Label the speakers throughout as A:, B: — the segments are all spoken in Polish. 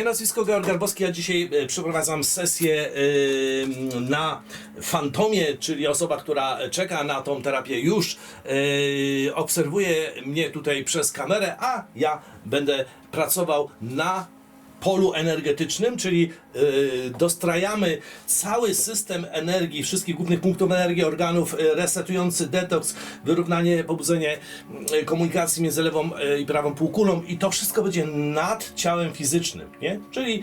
A: Moje nazwisko Georg Garbowski, ja dzisiaj e, przeprowadzam sesję e, na Fantomie, czyli osoba, która czeka na tą terapię już e, obserwuje mnie tutaj przez kamerę, a ja będę pracował na polu energetycznym, czyli y, dostrajamy cały system energii, wszystkich głównych punktów energii, organów, y, resetujący detoks, wyrównanie, pobudzenie y, komunikacji między lewą i prawą półkulą i to wszystko będzie nad ciałem fizycznym, nie? Czyli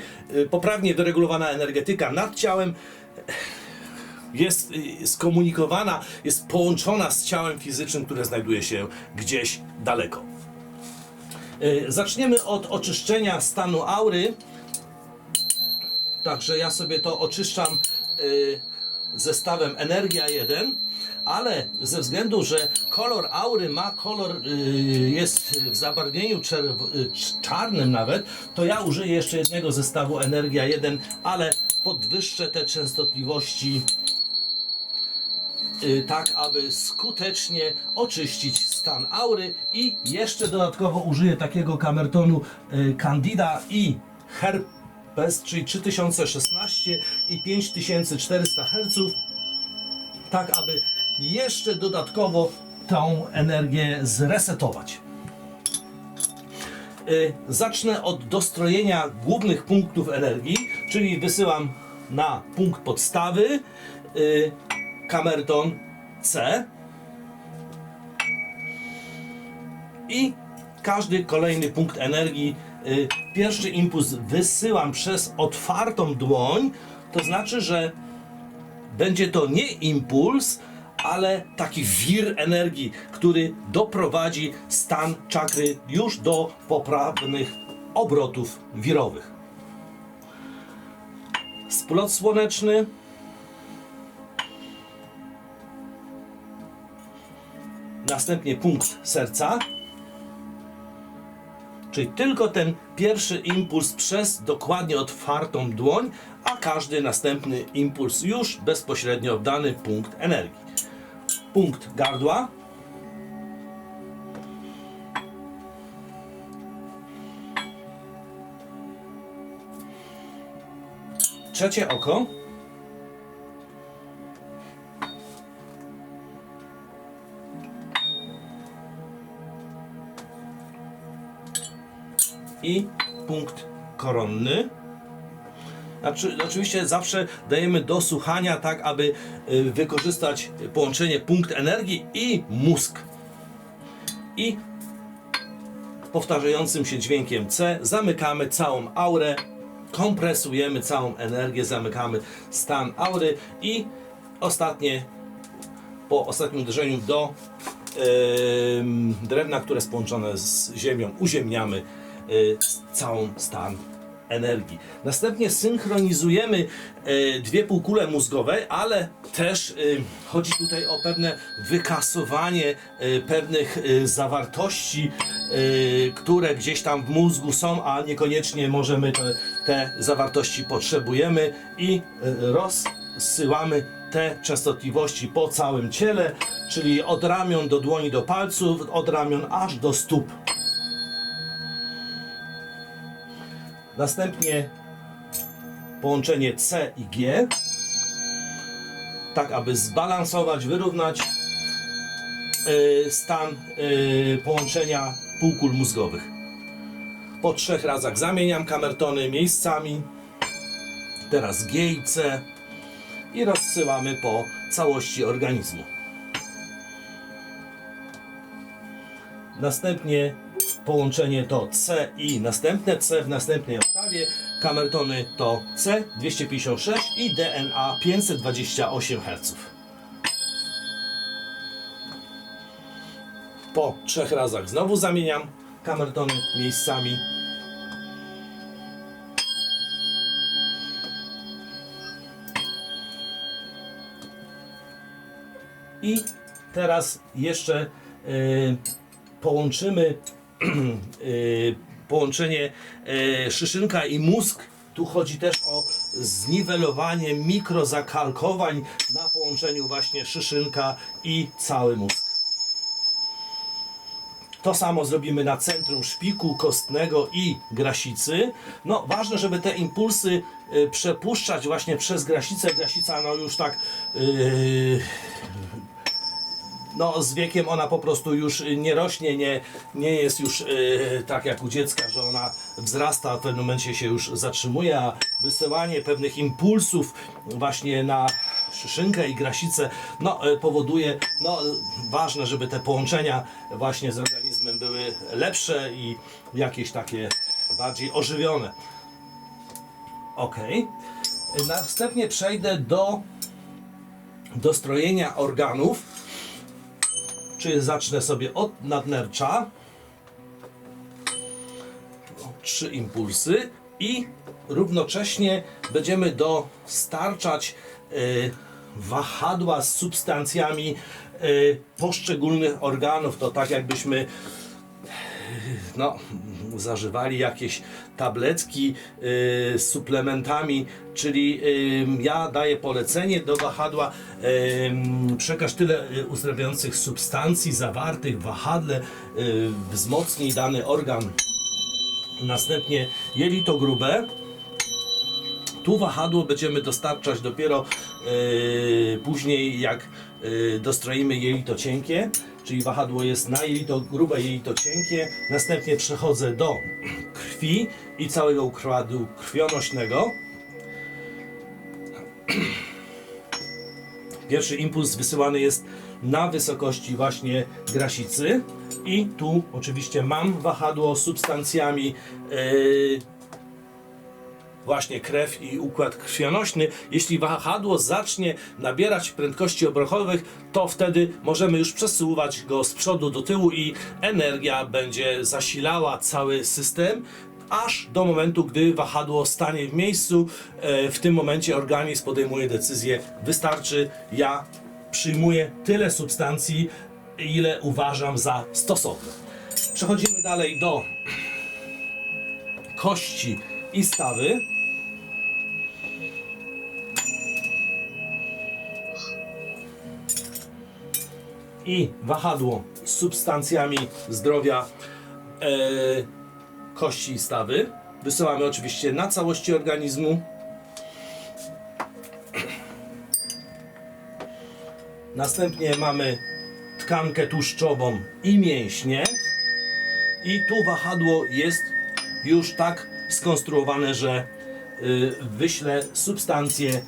A: poprawnie wyregulowana energetyka nad ciałem jest skomunikowana, jest połączona z ciałem fizycznym, które znajduje się gdzieś daleko. Y, Zaczniemy od oczyszczenia stanu aury. Także ja sobie to oczyszczam y, zestawem Energia 1, ale ze względu, że kolor aury ma kolor, y, jest w zabarwieniu czarnym nawet, to ja użyję jeszcze jednego zestawu Energia 1, ale podwyższę te częstotliwości tak aby skutecznie oczyścić stan aury i jeszcze dodatkowo użyję takiego kamertonu y, Candida i Herpes, czyli 3016 i 5400 Hz, tak aby jeszcze dodatkowo tą energię zresetować. Y, Zacznę od dostrojenia głównych punktów energii, czyli wysyłam na punkt podstawy kamerton C i każdy kolejny punkt energii, y, pierwszy impuls wysyłam przez otwartą dłoń, to znaczy, że będzie to nie impuls, ale taki wir energii, który doprowadzi stan czakry już do poprawnych obrotów wirowych. Splot słoneczny. Następnie punkt serca. Czyli tylko ten pierwszy impuls przez dokładnie otwartą dłoń, a każdy następny impuls już bezpośrednio w dany punkt energii. Punkt gardła. Trzecie oko. I punkt koronny. Znaczy, oczywiście zawsze dajemy do słuchania, tak aby y, wykorzystać połączenie punkt energii i mózg. I powtarzającym się dźwiękiem C zamykamy całą aurę, kompresujemy całą energię, zamykamy stan aury i ostatnie, po ostatnim uderzeniu do em, drewna, które jest połączone z ziemią, uziemniamy całą stan energii. Następnie synchronizujemy y, dwie półkule mózgowe, ale też y, chodzi tutaj o pewne wykasowanie y, pewnych y, zawartości, y, które gdzieś tam w mózgu są, a niekoniecznie możemy te, te zawartości potrzebujemy i y, rozsyłamy te częstotliwości po całym ciele, czyli od ramion do dłoni do palców, od ramion aż do stóp. Następnie połączenie C i G, tak aby zbalansować, wyrównać y, stan y, połączenia półkul mózgowych. Po trzech razach zamieniam kamertony miejscami. Teraz G i C i rozsyłamy po całości organizmu. Następnie połączenie to C i następne C w następnej oktawie. Kamertony to C 256 i DNA 528 Hz. Po trzech razach znowu zamieniam kamertony miejscami. I teraz jeszcze y, połączymy y, połączenie y, szyszynka i mózg. Tu chodzi też o zniwelowanie mikrozakalkowań na połączeniu właśnie szyszynka i cały mózg. To samo zrobimy na centrum szpiku kostnego i grasicy. No, ważne, żeby te impulsy y, przepuszczać właśnie przez grasicę. Grasica, no już tak yy, no z wiekiem ona po prostu już nie rośnie, nie, nie jest już yy, tak jak u dziecka, że ona wzrasta, a w pewnym momencie się już zatrzymuje, a wysyłanie pewnych impulsów właśnie na szyszynkę i grasicę, no yy, powoduje, no ważne, żeby te połączenia właśnie z organizmem były lepsze i jakieś takie bardziej ożywione. Ok. Następnie przejdę do dostrojenia organów czy zacznę sobie od nadnercza. Trzy impulsy i równocześnie będziemy dostarczać y, wahadła z substancjami y, poszczególnych organów. To tak jakbyśmy no, zażywali jakieś tabletki y, z suplementami, czyli ja daję polecenie do wahadła, przekaż tyle y, uzdrawiających substancji zawartych w wahadle, y, wzmocnij dany organ. Następnie jelito grube, tu wahadło będziemy dostarczać dopiero później, jak dostroimy jelito cienkie, czyli wahadło jest na jelito grube, jelito cienkie. Następnie przechodzę do krwi i całego układu krwionośnego. Pierwszy impuls wysyłany jest na wysokości właśnie grasicy i tu oczywiście mam wahadło z substancjami yy, właśnie krew i układ krwionośny. Jeśli wahadło zacznie nabierać prędkości obrotowych, to wtedy możemy już przesuwać go z przodu do tyłu i energia będzie zasilała cały system. Aż do momentu, gdy wahadło stanie w miejscu, E, w tym momencie organizm podejmuje decyzję, wystarczy, ja przyjmuję tyle substancji, ile uważam za stosowne. Przechodzimy dalej do kości i stawy. I wahadło z substancjami zdrowia e, kości i stawy. Wysyłamy oczywiście na całości organizmu. Następnie mamy tkankę tłuszczową i mięśnie. I tu wahadło jest już tak skonstruowane, że y, wyślę substancje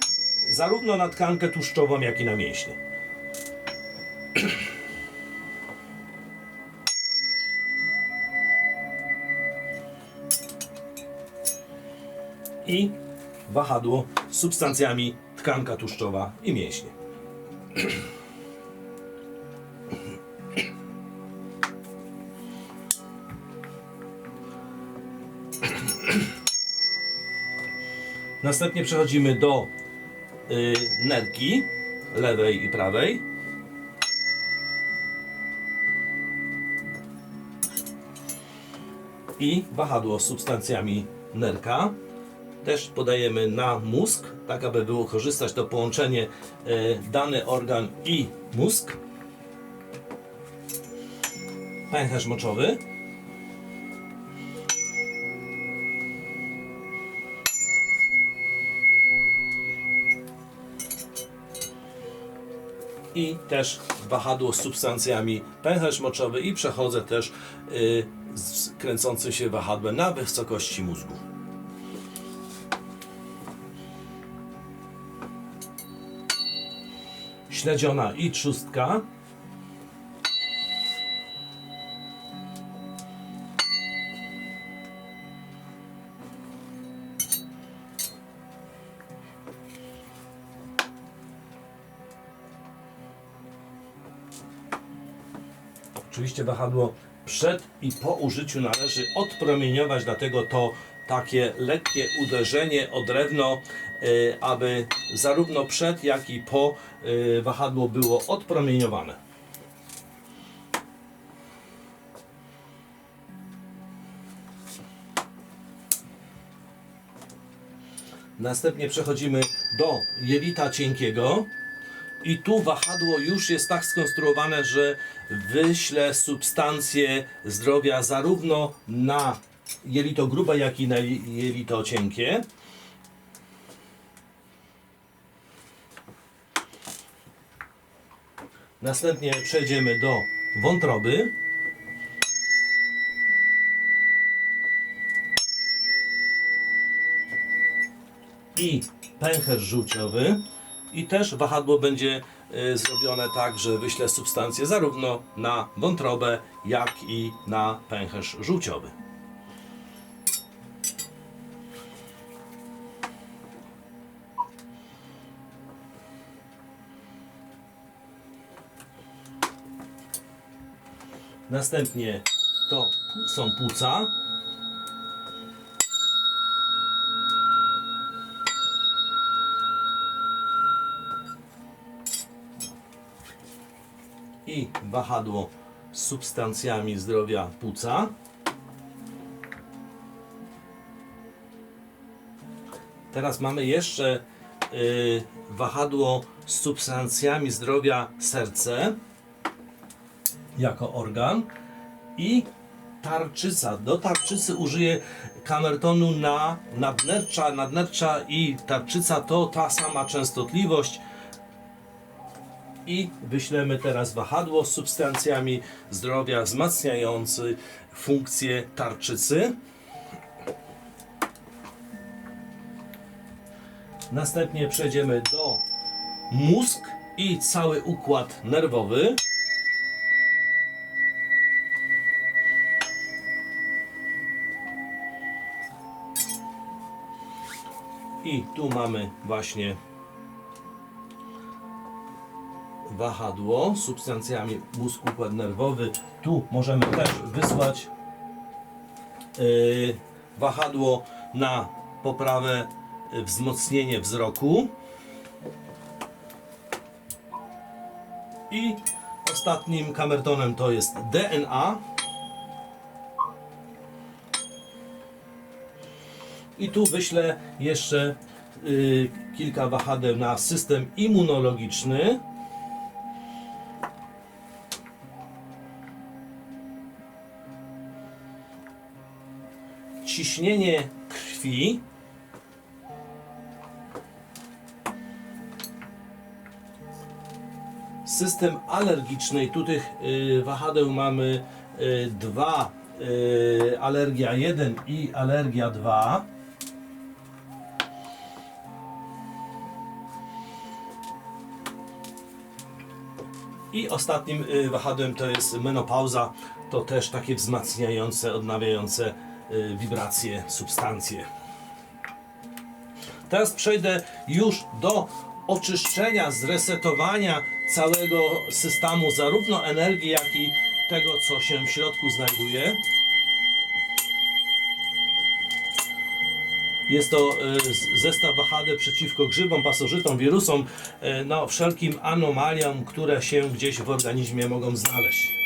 A: zarówno na tkankę tłuszczową, jak i na mięśnie. I wahadło z substancjami tkanka tłuszczowa i mięśnie. Następnie przechodzimy do y, nerki lewej i prawej. I wahadło z substancjami nerka. Też podajemy na mózg, tak aby było korzystać to połączenie y, dany organ i mózg. Pęcherz moczowy. i też wahadło z substancjami pęcherz moczowy i przechodzę też y, z kręcącym się wahadłem na wysokości mózgu. Śledziona i trzustka. Oczywiście wahadło przed i po użyciu należy odpromieniować, dlatego to takie lekkie uderzenie o drewno, y, aby zarówno przed, jak i po y, wahadło było odpromieniowane. Następnie przechodzimy do jelita cienkiego. I tu wahadło już jest tak skonstruowane, że wyśle substancje zdrowia zarówno na jelito grube, jak i na jelito cienkie. Następnie przejdziemy do wątroby. i pęcherz żółciowy i też wahadło będzie y, zrobione tak, że wyśle substancje zarówno na wątrobę, jak i na pęcherz żółciowy. Następnie to są płuca. i wahadło z substancjami zdrowia płuca. Teraz mamy jeszcze y, wahadło z substancjami zdrowia serce jako organ i tarczyca. Do tarczycy użyję kamertonu na nadnercza. Nadnercza i tarczyca to ta sama częstotliwość i wyślemy teraz wahadło z substancjami zdrowia wzmacniający funkcję tarczycy. Następnie przejdziemy do mózg i cały układ nerwowy. I tu mamy właśnie wahadło z substancjami mózg, układ nerwowy. Tu możemy też wysłać yy, wahadło na poprawę yy, wzmocnienie wzroku. I ostatnim kamertonem to jest DNA. I tu wyślę jeszcze yy, kilka wahadeł na system immunologiczny. ciśnienie krwi. System alergiczny. Tu tych y, wahadeł mamy y, dwa. Y, alergia 1 i alergia 2. I ostatnim y, wahadłem to jest menopauza. To też takie wzmacniające, odnawiające y, wibracje, substancje. Teraz przejdę już do oczyszczenia, zresetowania całego systemu, zarówno energii, jak i tego, co się w środku znajduje. Jest to e, zestaw wahadeł przeciwko grzybom, pasożytom, wirusom, e, no wszelkim anomaliom, które się gdzieś w organizmie mogą znaleźć.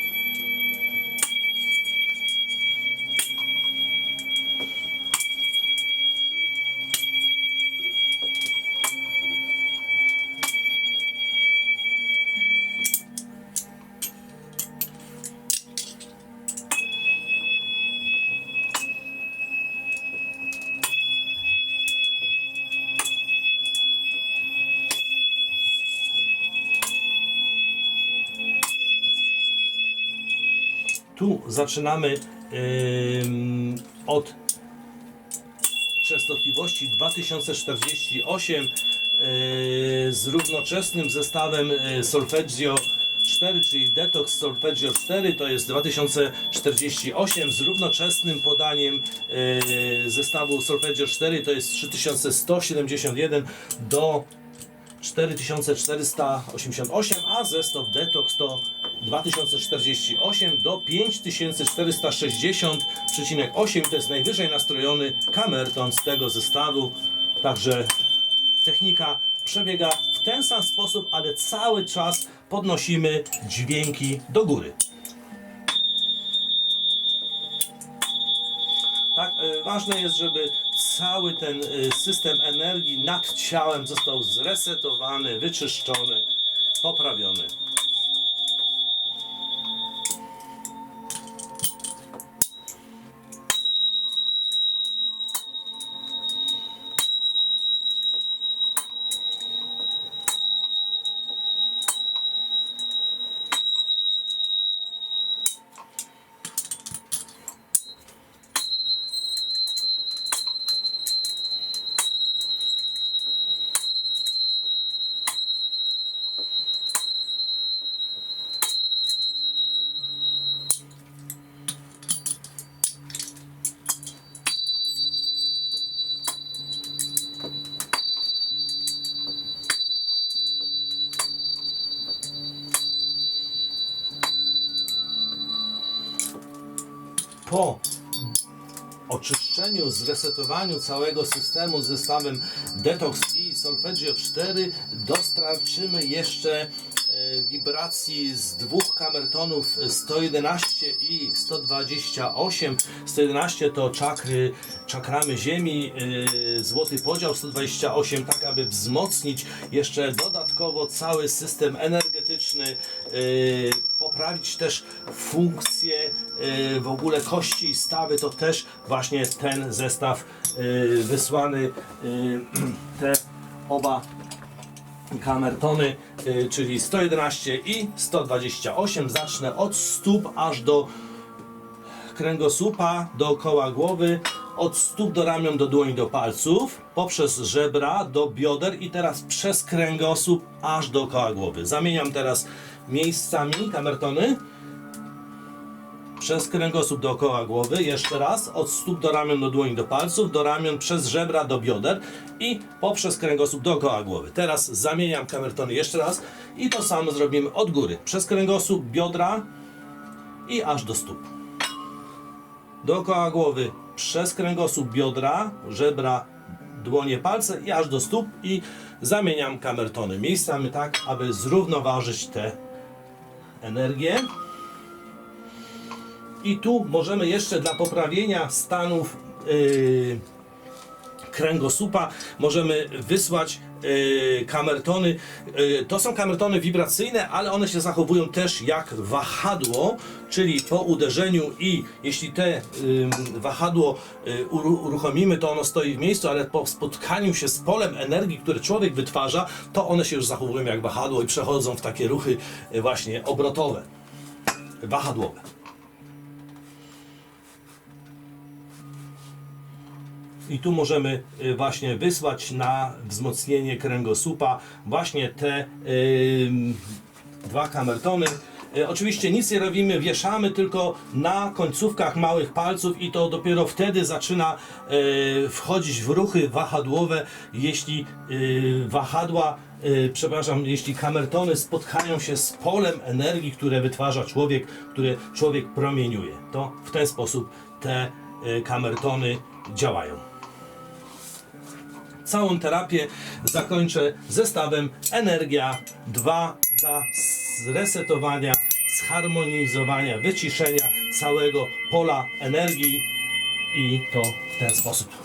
A: Tu zaczynamy od częstotliwości 2048 yy, z równoczesnym zestawem yy, Solfeggio 4, czyli Detox Solfeggio 4 to jest 2048 z równoczesnym podaniem yy, zestawu Solfeggio 4 to jest 3171 do 4488, a zestaw Detox to 2048 do 5460,8 to jest najwyżej nastrojony kamerton z tego zestawu. Także technika przebiega w ten sam sposób, ale cały czas podnosimy dźwięki do góry. Tak, e, ważne jest, żeby cały ten e, system energii nad ciałem został zresetowany, wyczyszczony poprawiony. Po oczyszczeniu, zresetowaniu całego systemu zestawem Detox i Solfeggio 4 dostarczymy jeszcze e, wibracji z dwóch kamertonów 111 i 128. 111 to czakry, czakramy ziemi, e, złoty podział 128, tak aby wzmocnić jeszcze dodatkowo cały system energetyczny, e, poprawić też funkcję e, w ogóle kości i stawy, to też właśnie ten zestaw e, wysłany, e, te oba kamertony, y, czyli 111 i 128. Zacznę od stóp aż do kręgosłupa, dookoła głowy, od stóp do ramion, do dłoni, do palców, poprzez żebra, do bioder i teraz przez kręgosłup aż dookoła głowy. Zamieniam teraz miejscami kamertony przez kręgosłup dookoła głowy, jeszcze raz, od stóp do ramion, do dłoni, do palców, do ramion, przez żebra, do bioder i poprzez kręgosłup dookoła głowy. Teraz zamieniam kamertony jeszcze raz i to samo zrobimy od góry, przez kręgosłup, biodra i aż do stóp. Dookoła głowy, przez kręgosłup, biodra, żebra, dłonie, palce i aż do stóp i zamieniam kamertony miejscami tak, aby zrównoważyć te energię. I tu możemy jeszcze dla poprawienia stanów yy, kręgosłupa możemy wysłać kamertony. Yy, to są kamertony wibracyjne, ale one się zachowują też jak wahadło, czyli po uderzeniu i jeśli te wahadło uru- uruchomimy, to ono stoi w miejscu, ale po spotkaniu się z polem energii, które człowiek wytwarza, to one się już zachowują jak wahadło i przechodzą w takie ruchy właśnie obrotowe, wahadłowe. I tu możemy y, właśnie wysłać na wzmocnienie kręgosłupa właśnie te ym, dwa kamertony. Y, Oczywiście nic nie robimy, wieszamy tylko na końcówkach małych palców i to dopiero wtedy zaczyna y, wchodzić w ruchy wahadłowe, jeśli wahadła, przepraszam, jeśli kamertony spotkają się z polem energii, które wytwarza człowiek, które człowiek promieniuje. To w ten sposób te kamertony działają. Całą terapię zakończę zestawem Energia 2 dla zresetowania, zharmonizowania, wyciszenia całego pola energii i to w ten sposób.